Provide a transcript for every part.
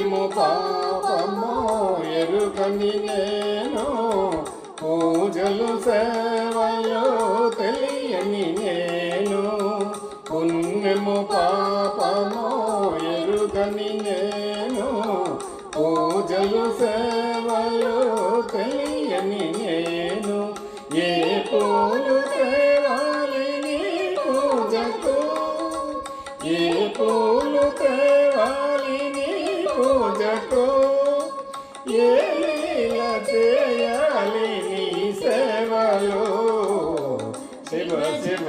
పుణ్యము పాపము ఎరుకని నేను. పూజలు సేవయో తెలియని నేను. పుణ్యము పా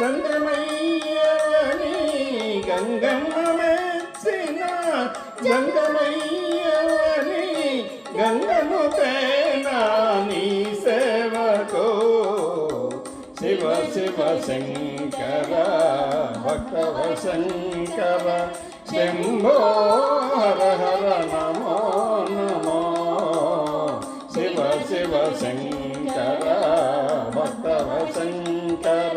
గంగమయ్యని గంగమ్మ మెచ్చిన గంగమయ్యని గంగము తేనా నీ సేవకో శివ శివ శంకర భక్తవ శంకర శంభో హర హర నమో నమో శివ శివ శంకర భక్తవ శంకర.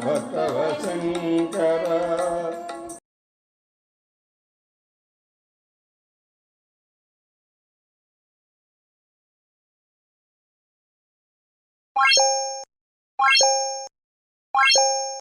Thank you.